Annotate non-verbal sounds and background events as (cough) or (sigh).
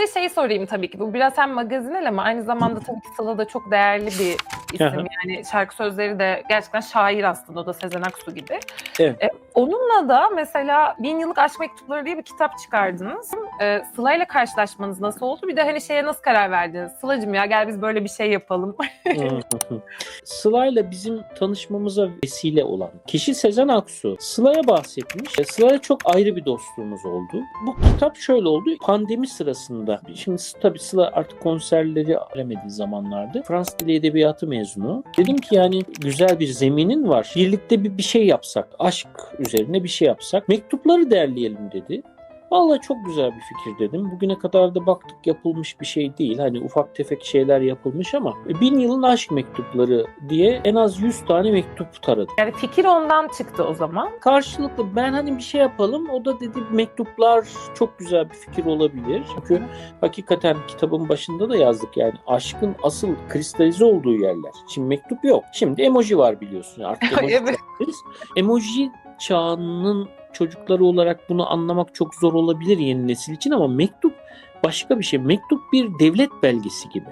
Bir şey sorayım tabii ki. Bu biraz hem magazinel ama aynı zamanda tabii ki Sıla da çok değerli bir isim. Hı. yani şarkı sözleri de gerçekten şair aslında o da Sezen Aksu gibi. Evet. E, onunla da mesela Bin Yıllık Aşk Mektupları diye bir kitap çıkardınız. E, Sıla ile karşılaşmanız nasıl oldu? Bir de hani şeye nasıl karar verdiniz? Sıla'cığım ya gel biz böyle bir şey yapalım. (laughs) Sıla'yla bizim tanışmamıza vesile olan kişi Sezen Aksu. Sıla'ya bahsetmiş. E, Sıla'ya çok ayrı bir dostluğumuz oldu. Bu kitap şöyle oldu. Pandemi sırasında. Şimdi tabii Sıla artık konserleri veremediği zamanlarda. Fransız Dili Edebiyatı mezunu. Dedim ki yani güzel bir zeminin var. Birlikte bir, bir şey yapsak. Aşk üzerine bir şey yapsak. Mektupları derleyelim dedi. Vallahi çok güzel bir fikir dedim. Bugüne kadar da baktık yapılmış bir şey değil. Hani ufak tefek şeyler yapılmış ama bin yılın aşk mektupları diye en az 100 tane mektup taradık. yani fikir ondan çıktı o zaman. Karşılıklı ben hani bir şey yapalım. O da dedi mektuplar çok güzel bir fikir olabilir. Çünkü hakikaten kitabın başında da yazdık yani aşkın asıl kristalize olduğu yerler. Şimdi mektup yok. Şimdi emoji var biliyorsun. Artık (laughs) emoji Evet. Emoji çağının çocukları olarak bunu anlamak çok zor olabilir yeni nesil için ama mektup başka bir şey. Mektup bir devlet belgesi gibi.